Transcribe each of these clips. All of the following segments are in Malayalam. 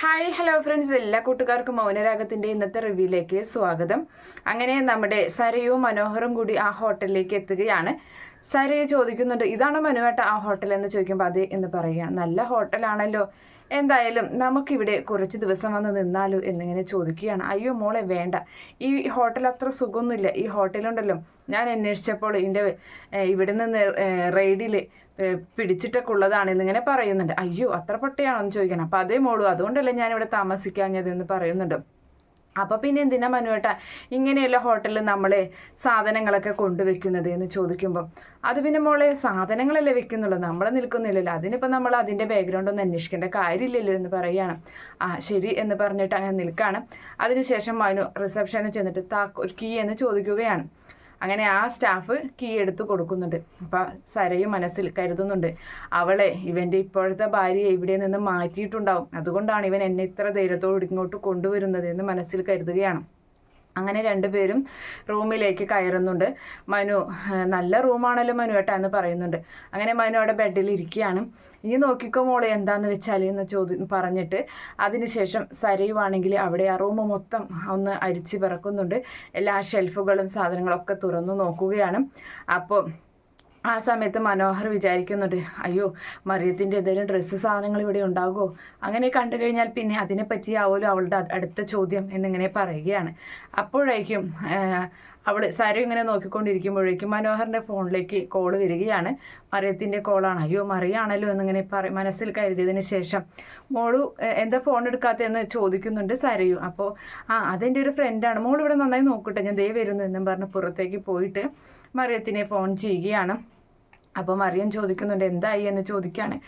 ഹായ് ഹലോ ഫ്രണ്ട്സ് എല്ലാ കൂട്ടുകാർക്കും മൗനരാഗത്തിന്റെ ഇന്നത്തെ റിവ്യൂയിലേക്ക് സ്വാഗതം. അങ്ങനെ നമ്മുടെ സരയും മനോഹറും കൂടി ആ ഹോട്ടലിലേക്ക് എത്തുകയാണ്. സരയെ ചോദിക്കുന്നുണ്ട് ഇതാണ് മനുവേട്ട ആ ഹോട്ടൽ? എന്ന് ചോദിക്കുമ്പോൾ അതെ എന്ന് പറയുക നല്ല ഹോട്ടലാണല്ലോ. എന്തായാലും നമുക്കിവിടെ കുറച്ച് ദിവസം വന്ന് നിന്നാലോ എന്നിങ്ങനെ ചോദിക്കുകയാണ്. അയ്യോ മോളെ വേണ്ട. ഈ ഹോട്ടൽ അത്ര സുഖമൊന്നുമില്ല. ഈ ഹോട്ടലുണ്ടല്ലോ. ഞാൻ അന്വേഷിച്ചപ്പോൾ ഇതിന്റെ ഇവിടെ നിന്ന് റെയ്ഡിൽ പിടിച്ചിട്ടൊക്കെ ഉള്ളതാണ് എന്നിങ്ങനെ പറയുന്നുണ്ട്. അയ്യോ അത്ര പൊട്ടയാണോ എന്ന് ചോദിക്കണം. അപ്പോൾ അതേ മോളൂ. അതുകൊണ്ടല്ലേ ഞാനിവിടെ താമസിക്കാഞ്ഞതെന്ന് പറയുന്നുണ്ട്. അപ്പോൾ പിന്നെ എന്തിനാ മനുവേട്ട ഇങ്ങനെയുള്ള ഹോട്ടലിൽ നമ്മൾ സാധനങ്ങളൊക്കെ കൊണ്ടുവെക്കുന്നത് എന്ന് ചോദിക്കുമ്പോൾ അത് പിന്നെ മോളെ സാധനങ്ങളല്ലേ വെക്കുന്നുള്ളൂ. നമ്മൾ നിൽക്കുന്നില്ലല്ലോ. അതിനിപ്പോൾ നമ്മൾ അതിന്റെ ബാക്ക്ഗ്രൗണ്ട് ഒന്നും അന്വേഷിക്കേണ്ട കാര്യമില്ലല്ലോ എന്ന് പറയുകയാണ്. ആ ശരി എന്ന് പറഞ്ഞിട്ട് അങ്ങനെ നിൽക്കുകയാണ് അതിനുശേഷം മനു റിസപ്ഷനിൽ ചെന്നിട്ട് താക്കോ കീ എന്ന് ചോദിക്കുകയാണ്. അങ്ങനെ ആ സ്റ്റാഫ് കീ എടുത്ത് കൊടുക്കുന്നുണ്ട്. അപ്പം സരയും മനസ്സിൽ കരുതുന്നുണ്ട്. അവളെ ഇവന്റെ ഇപ്പോഴത്തെ ഭാര്യയെ ഇവിടെ നിന്ന് മാറ്റിയിട്ടുണ്ടാവും. അതുകൊണ്ടാണ് ഇവൻ എന്നെ ഇത്ര ധൈര്യത്തോട് ഇങ്ങോട്ട് കൊണ്ടുവരുന്നത് എന്ന് മനസ്സിൽ കരുതുകയാണ്. അങ്ങനെ രണ്ടുപേരും റൂമിലേക്ക് കയറുന്നുണ്ട്. മനു നല്ല റൂമാണല്ലോ മനു ഏട്ടാ എന്ന് പറയുന്നുണ്ട്. അങ്ങനെ മനു അവിടെ ബെഡിൽ ഇരിക്കുകയാണ്. ഇനി നോക്കിക്കോ മോളെ എന്താന്ന് വെച്ചാൽ എന്ന് ചോദി പറഞ്ഞിട്ട് അതിനുശേഷം സരയുവാണെങ്കിൽ അവിടെ ആ റൂം മൊത്തം ഒന്ന് അരിച്ചു പിറക്കുന്നുണ്ട്. എല്ലാ ഷെൽഫുകളും സാധനങ്ങളൊക്കെ തുറന്നു നോക്കുകയാണ്. അപ്പോൾ ആ സമയത്ത് മനോഹർ വിചാരിക്കുന്നുണ്ട് അയ്യോ മറിയത്തിന്റെ എന്തെങ്കിലും ഡ്രസ്സ് സാധനങ്ങൾ ഇവിടെ ഉണ്ടാകുമോ? അങ്ങനെ കണ്ടു കഴിഞ്ഞാൽ പിന്നെ അതിനെ പറ്റിയാവുമല്ലോ അവളുടെ അടുത്ത ചോദ്യം എന്നിങ്ങനെ പറയുകയാണ്. അപ്പോഴേക്കും അവൾ സരു ഇങ്ങനെ നോക്കിക്കൊണ്ടിരിക്കുമ്പോഴേക്കും മനോഹറിന്റെ ഫോണിലേക്ക് കോൾ വരികയാണ്. മറിയത്തിന്റെ കോളാണ് അയ്യോ മറിയാണല്ലോ എന്നിങ്ങനെ പറ മനസ്സിൽ കരുതിയതിന് ശേഷം മോളു എന്താ ഫോൺ എടുക്കാത്തതെന്ന് ചോദിക്കുന്നുണ്ട് സരയു അപ്പോൾ ആ അതെന്റെ ഒരു ഫ്രണ്ടാണ് മോൾ ഇവിടെ നന്നായി നോക്കട്ടെ ഞാൻ ദേ വരുന്നു എന്നും പറഞ്ഞ് പുറത്തേക്ക് പോയിട്ട് മറിയത്തിനെ ഫോൺ ചെയ്യുകയാണ്. അപ്പോൾ മറിയം ചോദിക്കുന്നുണ്ട് എന്തായി? എന്ന് ചോദിക്കുകയാണ്.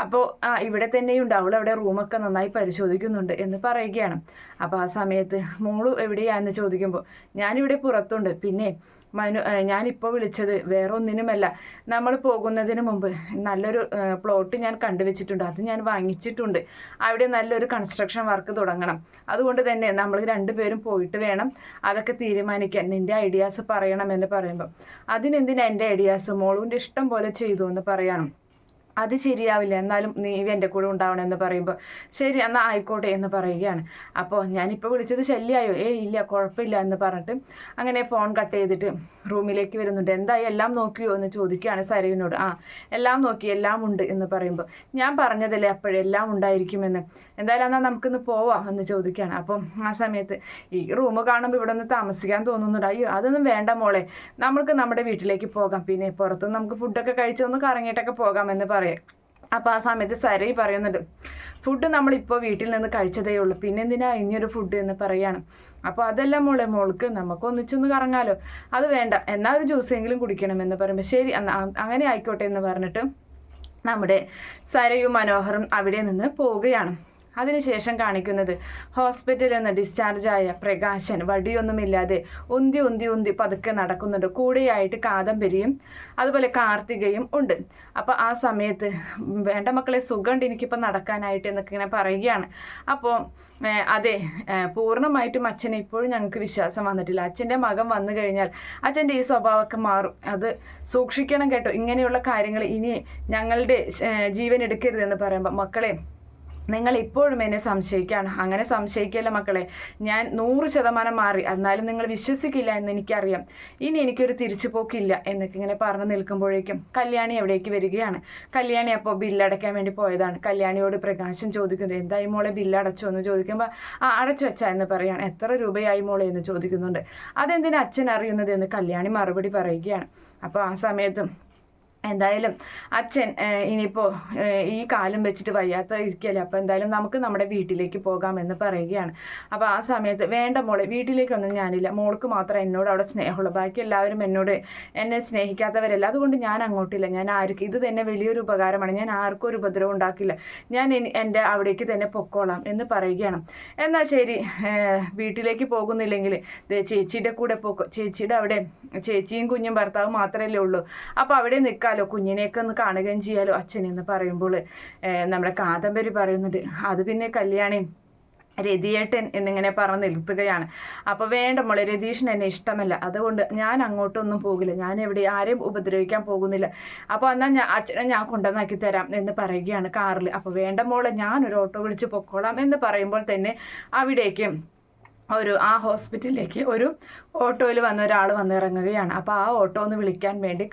അപ്പോൾ ആ ഇവിടെ തന്നെയുണ്ട്. അവൾ അവിടെ റൂമൊക്കെ നന്നായി പരിശോധിക്കുന്നുണ്ട് എന്ന് പറയുകയാണ്. അപ്പോൾ ആ സമയത്ത് മോൾ എവിടെയാണെന്ന് ചോദിക്കുമ്പോൾ ഞാനിവിടെ പുറത്തുണ്ട്. പിന്നെ മനു ഞാനിപ്പോൾ വിളിച്ചത് വേറെ ഒന്നിനുമല്ല നമ്മൾ പോകുന്നതിന് മുമ്പ് നല്ലൊരു പ്ലോട്ട് ഞാൻ കണ്ടുവച്ചിട്ടുണ്ട്. അത് ഞാൻ വാങ്ങിച്ചിട്ടുണ്ട്. അവിടെ നല്ലൊരു കൺസ്ട്രക്ഷൻ വർക്ക് തുടങ്ങണം. അതുകൊണ്ട് തന്നെ നമ്മൾ രണ്ടുപേരും പോയിട്ട് വേണം അതൊക്കെ തീരുമാനിക്കാൻ. നിന്റെ ഐഡിയാസ് പറയണമെന്ന് പറയുമ്പോൾ അതിനെന്തിനാ എന്റെ ഐഡിയാസ്? മോളുവിന്റെ ഇഷ്ടം പോലെ ചെയ്തു എന്ന് പറയണം. അത് ശരിയാവില്ല. എന്നാലും നീ എന്റെ കൂടെ ഉണ്ടാവണം എന്ന് പറയുമ്പോൾ ശരി എന്നാൽ ആയിക്കോട്ടെ എന്ന് പറയുകയാണ്. അപ്പോൾ ഞാനിപ്പോൾ വിളിച്ചത് ശല്യമായോ ഏ ഇല്ല കുഴപ്പമില്ല എന്ന് പറഞ്ഞിട്ട് അങ്ങനെ ഫോൺ കട്ട് ചെയ്തിട്ട് റൂമിലേക്ക് വരുന്നുണ്ട്. എന്തായി? എല്ലാം നോക്കിയോ? എന്ന് ചോദിക്കുകയാണ് സരീവിനോട് ആ എല്ലാം നോക്കി എല്ലാം ഉണ്ട് എന്ന് പറയുമ്പോൾ ഞാൻ പറഞ്ഞതല്ലേ അപ്പോഴെല്ലാം ഉണ്ടായിരിക്കുമെന്ന്? എന്തായാലും എന്നാൽ നമുക്കിന്ന് പോവാം എന്ന് ചോദിക്കുകയാണ്. അപ്പോൾ ആ സമയത്ത് ഈ റൂം കാണുമ്പോൾ ഇവിടെ നിന്ന് താമസിക്കാൻ തോന്നുന്നുണ്ട്. അയ്യോ അതൊന്നും വേണ്ട മോളെ. നമ്മൾക്ക് നമ്മുടെ വീട്ടിലേക്ക് പോകാം. പിന്നെ പുറത്തുനിന്ന് നമുക്ക് ഫുഡൊക്കെ കഴിച്ചൊന്ന് കറങ്ങിയിട്ടൊക്കെ പോകാമെന്ന് പറയാം അപ്പോൾ ആ സമയത്ത് സരയി പറയുന്നുണ്ട് ഫുഡ് നമ്മളിപ്പോൾ വീട്ടിൽ നിന്ന് കഴിച്ചതേ ഉള്ളൂ. പിന്നെ എന്തിനാ ഇനിയൊരു ഫുഡ് എന്ന് പറയാണ്? അപ്പോൾ അതല്ല മോളെ മോൾക്ക് നമുക്ക് ഒന്നിച്ചൊന്ന് കറങ്ങാലോ. അത് വേണ്ട എന്നാൽ ഒരു ജ്യൂസ് എങ്കിലും കുടിക്കണം എന്ന് പറയുമ്പോൾ ശരി അങ്ങനെ ആയിക്കോട്ടെ എന്ന് പറഞ്ഞിട്ട് നമ്മുടെ സരയും മനോഹറും അവിടെ നിന്ന് പോവുകയാണ്. അതിനുശേഷം കാണിക്കുന്നത് ഹോസ്പിറ്റലിൽ നിന്ന് ഡിസ്ചാർജായ പ്രകാശൻ വടിയൊന്നുമില്ലാതെ ഉന്തി ഉന്തി ഉന്തി പതുക്കെ നടക്കുന്നുണ്ട്. കൂടെയായിട്ട് കാദംബരിയും അതുപോലെ കാർത്തികയും ഉണ്ട്. അപ്പോൾ ആ സമയത്ത് വേണ്ട മക്കളെ സുഖമുണ്ട് എനിക്കിപ്പോൾ നടക്കാനായിട്ട് എന്നൊക്കെ ഇങ്ങനെ പറയുകയാണ്. അപ്പോൾ അതെ പൂർണമായിട്ടും അച്ഛനെ ഇപ്പോഴും ഞങ്ങൾക്ക് വിശ്വാസം വന്നിട്ടില്ല. അച്ഛന്റെ മകൻ വന്നു കഴിഞ്ഞാൽ അച്ഛന്റെ ഈ സ്വഭാവമൊക്കെ മാറും. അത് സൂക്ഷിക്കണം കേട്ടോ. ഇങ്ങനെയുള്ള കാര്യങ്ങൾ ഇനി ഞങ്ങളുടെ ജീവൻ എടുക്കരുതെന്ന് പറയുമ്പോൾ മക്കളെ നിങ്ങൾ ഇപ്പോഴും എന്നെ സംശയിക്കുകയാണ് അങ്ങനെ സംശയിക്കല്ല മക്കളെ? ഞാൻ നൂറ് ശതമാനം മാറി. എന്നാലും നിങ്ങൾ വിശ്വസിക്കില്ല എന്ന് എനിക്കറിയാം. ഇനി എനിക്കൊരു തിരിച്ചുപോക്കില്ല എന്നൊക്കെ ഇങ്ങനെ പറഞ്ഞു നിൽക്കുമ്പോഴേക്കും കല്യാണി എവിടേക്ക് വരികയാണ്? കല്യാണി അപ്പോൾ ബില്ലടയ്ക്കാൻ വേണ്ടി പോയതാണ്. കല്യാണിയോട് പ്രകാശം ചോദിക്കുന്നത് എന്തായി മോളെ ബില്ലടച്ചോ? എന്ന് ചോദിക്കുമ്പോൾ ആ അടച്ചു വെച്ചാ എന്ന് പറയാണ്. എത്ര രൂപയായി മോളെ? എന്ന് ചോദിക്കുന്നുണ്ട്. അതെന്തിനാ അച്ഛൻ അറിയുന്നത്? എന്ന് കല്യാണി മറുപടി പറയുകയാണ്. അപ്പോൾ ആ സമയത്തും എന്തായാലും അച്ഛൻ ഇനിയിപ്പോൾ ഈ കാലം വെച്ചിട്ട് വയ്യാത്ത ഇരിക്കല്ലേ? അപ്പോൾ എന്തായാലും നമുക്ക് നമ്മുടെ വീട്ടിലേക്ക് പോകാമെന്ന് പറയുകയാണ്. അപ്പോൾ ആ സമയത്ത് വേണ്ട മോളെ വീട്ടിലേക്കൊന്നും ഞാനില്ല. മോൾക്ക് മാത്രം എന്നോട് അവിടെ സ്നേഹമുള്ളൂ. ബാക്കി എല്ലാവരും എന്നോട് എന്നെ സ്നേഹിക്കാത്തവരല്ല. അതുകൊണ്ട് ഞാൻ അങ്ങോട്ടില്ല. ഞാൻ ആർക്കും ഇത് തന്നെ വലിയൊരു ഉപകാരമാണ്. ഞാൻ ആർക്കും ഒരു ഉപദ്രവം ഉണ്ടാക്കില്ല. ഞാൻ എന്റെ അവിടേക്ക് തന്നെ പൊക്കോളാം എന്ന് പറയുകയാണ്. എന്നാൽ ശരി വീട്ടിലേക്ക് പോകുന്നില്ലെങ്കിൽ ചേച്ചിയുടെ കൂടെ പൊക്കോ. ചേച്ചിയുടെ അവിടെ ചേച്ചിയും കുഞ്ഞും ഭർത്താവും മാത്രമല്ലേ ഉള്ളൂ. അപ്പോൾ അവിടെ നിൽക്കാം നിൽക്കാലോ കുഞ്ഞിനെയൊക്കെ ഒന്ന് കാണുകയും ചെയ്യാലോ? അച്ഛനെന്ന് പറയുമ്പോൾ നമ്മുടെ കാദംബരി പറയുന്നുണ്ട് അത് പിന്നെ കല്യാണി രതിയേട്ടൻ എന്നിങ്ങനെ പറഞ്ഞ് നിർത്തുകയാണ് അപ്പോൾ വേണ്ട മോളെ രതീഷിന് എന്നെ ഇഷ്ടമല്ല. അതുകൊണ്ട് ഞാൻ അങ്ങോട്ടൊന്നും പോകില്ല. ഞാൻ എവിടെ ആരെയും ഉപദ്രവിക്കാൻ പോകുന്നില്ല. അപ്പോൾ എന്നാൽ ഞാൻ അച്ഛനെ ഞാൻ കൊണ്ടുവന്നാക്കി തരാം എന്ന് പറയുകയാണ് കാറിൽ. അപ്പോൾ വേണ്ട മോളെ ഞാനൊരു ഓട്ടോ വിളിച്ച് പൊക്കോളാം എന്ന് പറയുമ്പോൾ തന്നെ അവിടേക്ക് ഒരു ആ ഹോസ്പിറ്റലിലേക്ക് ഒരു ഓട്ടോയിൽ വന്ന ഒരാൾ വന്നിറങ്ങുകയാണ്. അപ്പോൾ ആ ഓട്ടോ ഒന്ന് വിളിക്കാൻ വേണ്ടി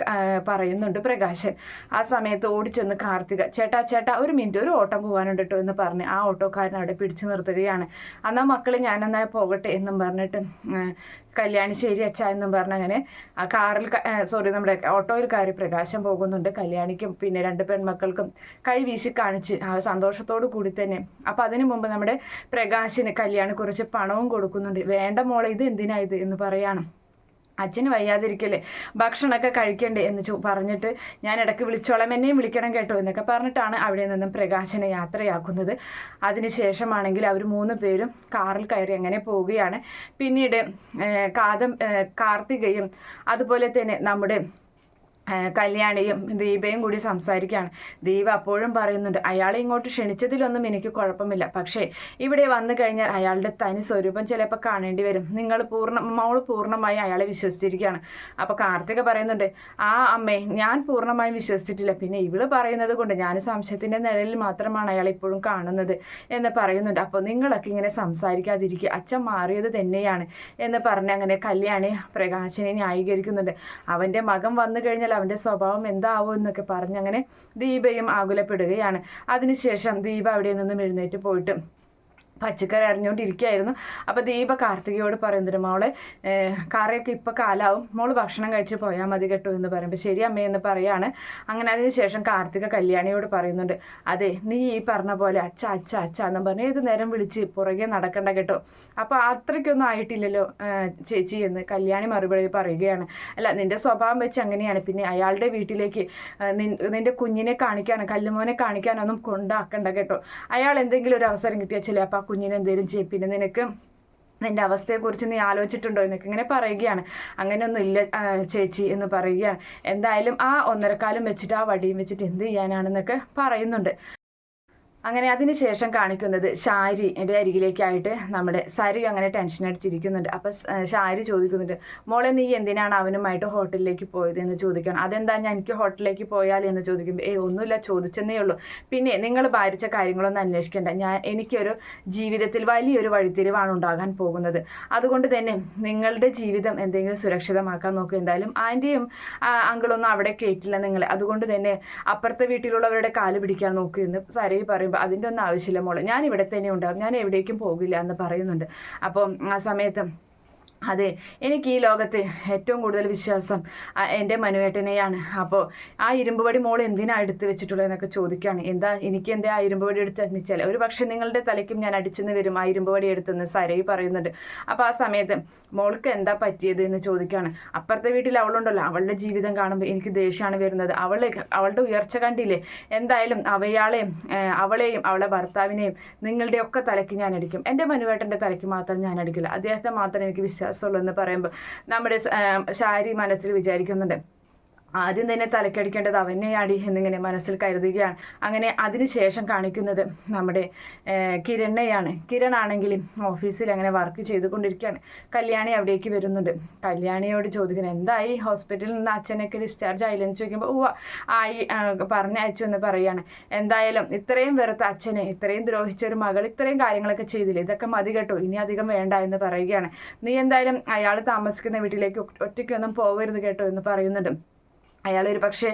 പറയുന്നുണ്ട് പ്രകാശൻ. ആ സമയത്ത് ഓടിച്ചെന്ന് കാർത്തിക ചേട്ടാ ചേട്ടാ ഒരു മിനിറ്റ് ഒരു ഓട്ടം പോകാനുണ്ട് കേട്ടോ എന്ന് പറഞ്ഞ് ആ ഓട്ടോക്കാരൻ അവിടെ പിടിച്ചു നിർത്തുകയാണ്. എന്നാൽ മക്കൾ ഞാനെന്നാ പോകട്ടെ എന്നും പറഞ്ഞിട്ട് ആ, കല്യാണി ശരി അച്ഛ എന്നും പറഞ്ഞങ്ങനെ ആ കാറിൽ സോറി നമ്മുടെ ഓട്ടോയിൽ കയറി പ്രകാശം പോകുന്നുണ്ട് കല്യാണിക്കും പിന്നെ രണ്ട് പെൺമക്കൾക്കും കൈ വീശി കാണിച്ച് ആ സന്തോഷത്തോടു കൂടി തന്നെ. അപ്പം അതിനു മുമ്പ് നമ്മുടെ പ്രകാശിന് കല്യാണി കുറച്ച് പണവും കൊടുക്കുന്നുണ്ട്. വേണ്ട മോളെ ഇത് എന്തിനാ ഇത് എന്ന് പറയാണ്. അച്ഛന് വയ്യാതിരിക്കല്ലേ? ഭക്ഷണമൊക്കെ കഴിക്കണ്ടേ എന്ന് പറഞ്ഞിട്ട് ഞാൻ ഇടയ്ക്ക് വിളിച്ചോളം. എന്നെയും വിളിക്കണം കേട്ടോ എന്നൊക്കെ പറഞ്ഞിട്ടാണ് അവിടെ നിന്നും പ്രകാശനെ യാത്രയാക്കുന്നത്. അതിനുശേഷമാണെങ്കിൽ അവർ മൂന്ന് പേരും കാറിൽ കയറി അങ്ങനെ പോവുകയാണ്. പിന്നീട് കാതം കാർത്തികയും അതുപോലെ തന്നെ നമ്മുടെ കല്യാണിയും ദീപയും കൂടി സംസാരിക്കുകയാണ്. ദീപ അപ്പോഴും പറയുന്നുണ്ട് അയാളെ ഇങ്ങോട്ട് ക്ഷണിച്ചതിലൊന്നും എനിക്ക് കുഴപ്പമില്ല. പക്ഷേ ഇവിടെ വന്നു കഴിഞ്ഞാൽ അയാളുടെ തനി സ്വരൂപം ചിലപ്പോൾ കാണേണ്ടി വരും. നിങ്ങൾ പൂർണ മോൾ പൂർണമായി അയാളെ വിശ്വസിച്ചിരിക്കുകയാണ്. അപ്പോൾ കാർത്തിക പറയുന്നുണ്ട് ആ അമ്മേ ഞാൻ പൂർണമായും വിശ്വസിച്ചിട്ടില്ല. പിന്നെ ഇവൾ പറയുന്നത് കൊണ്ട് ഞാൻ സംശയത്തിന്റെ നിഴലിൽ മാത്രമാണ് അയാൾ ഇപ്പോഴും കാണുന്നത് എന്ന് പറയുന്നുണ്ട്. അപ്പോൾ നിങ്ങളൊക്കെ ഇങ്ങനെ സംസാരിക്കാതിരിക്കുക. അച്ഛൻ മാറിയത് തന്നെയാണ് എന്ന് പറഞ്ഞ് അങ്ങനെ കല്യാണി പ്രകാശിനെ ന്യായീകരിക്കുന്നുണ്ട്. അവന്റെ മകൻ വന്നു കഴിഞ്ഞാൽ അവന്റെ സ്വഭാവം എന്താവും എന്നൊക്കെ പറഞ്ഞ് അങ്ങനെ ദീപയും ആകുലപ്പെടുകയാണ്. അതിനുശേഷം ദീപ അവിടെ നിന്നും എഴുന്നേറ്റ് പോയിട്ട് പച്ചക്കറി അറിഞ്ഞുകൊണ്ടിരിക്കുകയായിരുന്നു അപ്പോൾ ദീപ കാർത്തികയോട് പറയുന്നുണ്ട് മോളെ കറിയൊക്കെ ഇപ്പോൾ കാലാവും. മോൾ ഭക്ഷണം കഴിച്ച് പോയാൽ മതി കേട്ടോ എന്ന് പറയുമ്പോൾ ശരി അമ്മേ എന്ന് പറയാണ്. അങ്ങനെ അതിനുശേഷം കാർത്തിക കല്യാണിയോട് പറയുന്നുണ്ട് അതെ നീ ഈ പറഞ്ഞ പോലെ അച്ഛ അച്ഛ അച്ഛ എന്ന് പറഞ്ഞ് ഏത് നേരം വിളിച്ച് പുറകെ നടക്കണ്ട കേട്ടോ. അപ്പോൾ അത്രയ്ക്കൊന്നും ആയിട്ടില്ലല്ലോ ചേച്ചി എന്ന് കല്യാണി മറുപടി പറയുകയാണ്. അല്ല നിന്റെ സ്വഭാവം വെച്ച് അങ്ങനെയാണ്. പിന്നെ അയാളുടെ വീട്ടിലേക്ക് നിന്റെ കുഞ്ഞിനെ കാണിക്കാനോ കല്ലുമോനെ കാണിക്കാനൊന്നും കൊണ്ടാക്കണ്ട കേട്ടോ. അയാൾ എന്തെങ്കിലും ഒരു അവസരം കിട്ടിയാൽ ചിലപ്പോൾ കുഞ്ഞിനെ എന്തെങ്കിലും ചെയ്യും പിന്നെ നിനക്ക് നിന്റെ അവസ്ഥയെക്കുറിച്ച് നീ ആലോചിച്ചിട്ടുണ്ടോ? എന്നൊക്കെ ഇങ്ങനെ പറയുകയാണ്. അങ്ങനെയൊന്നും ഇല്ല ചേച്ചി എന്ന് പറയുകയാണ്. എന്തായാലും ആ ഒന്നരക്കാലം വെച്ചിട്ട് ആ വടിയും വെച്ചിട്ട് എന്ത് ചെയ്യാനാണെന്നൊക്കെ പറയുന്നുണ്ട്. അങ്ങനെ അതിനുശേഷം കാണിക്കുന്നത് എന്റെ അരികിലേക്കായിട്ട് നമ്മുടെ സരി അങ്ങനെ ടെൻഷൻ അടിച്ചിരിക്കുന്നുണ്ട്. അപ്പം ഷാരി ചോദിക്കുന്നുണ്ട് മോളെ നീ എന്തിനാണ് അവനുമായിട്ട് ഹോട്ടലിലേക്ക് പോയത്? എന്ന് ചോദിക്കണം. അതെന്താ ഞാൻ എനിക്ക് ഹോട്ടലിലേക്ക് പോയാൽ? എന്ന് ചോദിക്കുമ്പോൾ ഏ ഒന്നുമില്ല ചോദിച്ചെന്നേ ഉള്ളൂ. പിന്നെ നിങ്ങൾ ഭാരിച്ച കാര്യങ്ങളൊന്നും അന്വേഷിക്കേണ്ട. ഞാൻ എനിക്കൊരു ജീവിതത്തിൽ വലിയൊരു വഴിത്തിരിവാണ് ഉണ്ടാകാൻ പോകുന്നത്. അതുകൊണ്ട് തന്നെ നിങ്ങളുടെ ജീവിതം എന്തെങ്കിലും സുരക്ഷിതമാക്കാൻ നോക്കുക എന്തായാലും ആന്റിയും അങ്കിളൊന്നും അവിടെ കേട്ടില്ല നിങ്ങളെ. അതുകൊണ്ട് തന്നെ അപ്പുറത്തെ വീട്ടിലുള്ളവരുടെ കാൽ പിടിക്കാൻ നോക്കൂ എന്ന് സരയി പറയുമ്പോൾ അതിന്റെ ഒന്നും ആവശ്യമില്ല മോളെ. ഞാൻ ഇവിടെ തന്നെ ഉണ്ടാകും ഞാൻ എവിടേക്കും പോകില്ല എന്ന് പറയുന്നുണ്ട്. അപ്പം ആ സമയത്ത് അതെ എനിക്ക് ഈ ലോകത്ത് ഏറ്റവും കൂടുതൽ വിശ്വാസം എന്റെ മനുവേട്ടനെയാണ്. അപ്പോൾ ആ ഇരുമ്പുപടി മോൾ എന്തിനാണ് എടുത്ത് വെച്ചിട്ടുള്ളത് എന്നൊക്കെ ചോദിക്കുകയാണ് എന്താ എനിക്ക് എന്താ ആ ഇരുമ്പുപടി എടുത്ത് വെച്ചാൽ ഒരു പക്ഷേ നിങ്ങളുടെ തലയ്ക്കും ഞാൻ അടിച്ചെന്ന് വരും ആ ഇരുമ്പുപടി എടുത്തെന്ന് സരയി പറയുന്നുണ്ട്. അപ്പോൾ ആ സമയത്ത് മോൾക്ക് എന്താ പറ്റിയത് എന്ന് ചോദിക്കുകയാണ് അപ്പുറത്തെ വീട്ടിൽ അവളുണ്ടല്ലോ അവളുടെ ജീവിതം കാണുമ്പോൾ എനിക്ക് ദേഷ്യമാണ് വരുന്നത്. അവളെ അവളുടെ ഉയർച്ച കണ്ടില്ലേ? എന്തായാലും അവയാളെയും അവളെയും അവളെ ഭർത്താവിനെയും നിങ്ങളുടെയൊക്കെ തലയ്ക്ക് ഞാൻ അടിക്കും. എന്റെ മനുവേട്ടന്റെ തലയ്ക്ക് മാത്രം ഞാൻ അടിക്കില്ല. അദ്ദേഹത്തെ മാത്രം എനിക്ക് വിശ്വാസമുള്ളൂ എന്ന് പറയുമ്പോൾ നമ്മുടെ ശാരി മനസ്സിൽ വിചാരിക്കുന്നുണ്ട്. ആദ്യം തന്നെ തലക്കടിക്കേണ്ടത് അവനെയാടി എന്നിങ്ങനെ മനസ്സിൽ കരുതുകയാണ്. അങ്ങനെ അതിനുശേഷം കാണിക്കുന്നത് നമ്മുടെ കിരണ്ണയാണ്. കിരൺ ആണെങ്കിലും ഓഫീസിൽ അങ്ങനെ വർക്ക് ചെയ്തുകൊണ്ടിരിക്കുകയാണ്. കല്യാണി അവിടേക്ക് വരുന്നുണ്ട്. കല്യാണിയോട് ചോദിക്കുന്നത് എന്തായി? ഹോസ്പിറ്റലിൽ നിന്ന് അച്ഛനൊക്കെ ഡിസ്ചാർജ് ആയില്ലെന്ന് ചോദിക്കുമ്പോൾ ഉവ്വ ആയി പറഞ്ഞ പറഞ്ഞയച്ചു എന്ന് പറയുകയാണ് എന്തായാലും ഇത്രയും വെറുത്ത അച്ഛനെ ഇത്രയും ദ്രോഹിച്ച ഒരു മകൾ ഇത്രയും കാര്യങ്ങളൊക്കെ ചെയ്തില്ലേ? ഇതൊക്കെ മതി കേട്ടോ ഇനി അധികം വേണ്ട എന്ന് പറയുകയാണ്. നീ എന്തായാലും അയാൾ താമസിക്കുന്ന വീട്ടിലേക്ക് ഒറ്റ- ഒറ്റയ്ക്കൊന്നും പോകരുത് കേട്ടോ എന്ന് പറയുന്നുണ്ട്. അയാൾ ഒരു പക്ഷേ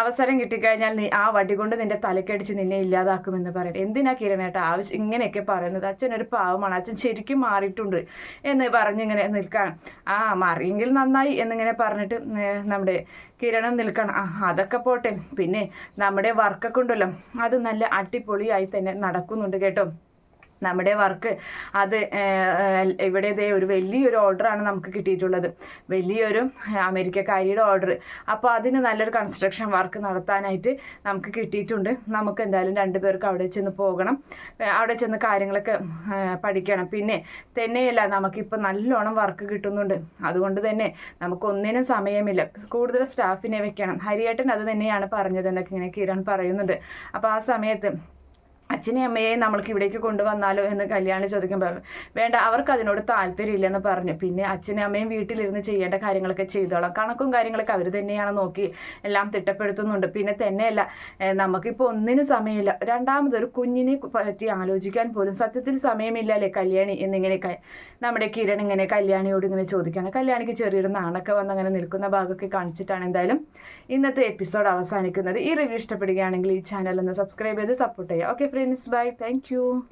അവസരം കിട്ടിക്കഴിഞ്ഞാൽ നീ ആ വടി കൊണ്ട് നിന്റെ തലക്കടിച്ച് നിന്നെ ഇല്ലാതാക്കുമെന്ന് പറയും. എന്തിനാ കിരണേട്ട ആവശ്യം ഇങ്ങനെയൊക്കെ പറയുന്നത്. അച്ഛൻ ഒരു പാവമാണ്. അച്ഛൻ ശരിക്കും മാറിയിട്ടുണ്ട് എന്ന് പറഞ്ഞിങ്ങനെ നിൽക്കാൻ. ആ മാറിയെങ്കിൽ നന്നായി എന്നിങ്ങനെ പറഞ്ഞിട്ട് നമ്മുടെ കിരണം നിൽക്കണം. ആ അതൊക്കെ പോട്ടെ. പിന്നെ നമ്മുടെ വർക്കൊക്കെ ഉണ്ടല്ലോ. അത് നല്ല അടിപൊളിയായി തന്നെ നടക്കുന്നുണ്ട് കേട്ടോ. നമ്മുടെ വർക്ക്. അത് ഇവിടെ ഇതേ ഒരു വലിയൊരു ഓർഡറാണ് നമുക്ക് കിട്ടിയിട്ടുള്ളത്. വലിയൊരു അമേരിക്കക്കാരിയുടെ ഓർഡർ. അപ്പോൾ അതിന് നല്ലൊരു കൺസ്ട്രക്ഷൻ വർക്ക് നടത്താനായിട്ട് നമുക്ക് കിട്ടിയിട്ടുണ്ട്. നമുക്ക് എന്തായാലും രണ്ട് പേർക്ക് അവിടെ ചെന്ന് പോകണം. അവിടെ ചെന്ന് കാര്യങ്ങളൊക്കെ പഠിക്കണം. പിന്നെ തന്നെയല്ല നമുക്കിപ്പോൾ നല്ലോണം വർക്ക് കിട്ടുന്നുണ്ട്. അതുകൊണ്ട് തന്നെ നമുക്കൊന്നിനും സമയമില്ല. കൂടുതൽ സ്റ്റാഫിനെ വെക്കണം. ഹരിയേട്ടൻ അത് തന്നെയാണ് പറഞ്ഞത് എന്നൊക്കെ ഇങ്ങനെ കിരൺ പറയുന്നുണ്ട്. അപ്പോൾ ആ സമയത്ത് അച്ഛനെയും അമ്മയെയും നമ്മൾക്ക് ഇവിടേക്ക് കൊണ്ടുവന്നാലോ എന്ന് കല്യാണി ചോദിക്കുമ്പോൾ വേണ്ട അവർക്ക് അതിനോട് താല്പര്യമില്ലെന്ന് പറഞ്ഞു. പിന്നെ അച്ഛനും അമ്മയും വീട്ടിലിരുന്ന് ചെയ്യേണ്ട കാര്യങ്ങളൊക്കെ ചെയ്തോളാം. കണക്കും കാര്യങ്ങളൊക്കെ അവർ തന്നെയാണ് നോക്കി എല്ലാം തിട്ടപ്പെടുത്തുന്നുണ്ട്. പിന്നെ തന്നെയല്ല നമുക്കിപ്പോൾ ഒന്നിനും സമയമില്ല. രണ്ടാമതൊരു കുഞ്ഞിനെ പറ്റി ആലോചിക്കാൻ പോലും സത്യത്തിൽ സമയമില്ല അല്ലേ കല്യാണി എന്നിങ്ങനെ നമ്മുടെ കിരൺ ഇങ്ങനെ കല്യാണിയോട് ഇങ്ങനെ ചോദിക്കുകയാണ് കല്യാണിക്ക് ചെറിയൊരു നാണൊക്കെ വന്ന് അങ്ങനെ നിൽക്കുന്ന ഭാഗമൊക്കെ കാണിച്ചിട്ടാണ് എന്തായാലും ഇന്നത്തെ എപ്പിസോഡ് അവസാനിക്കുന്നത്. ഈ റിവ്യൂ ഇഷ്ടപ്പെടുകയാണെങ്കിൽ ഈ ചാനൽ ഒന്ന് സബ്സ്ക്രൈബ് ചെയ്ത് സപ്പോർട്ട് ചെയ്യുക. Okay Prince. Bye. Thank you.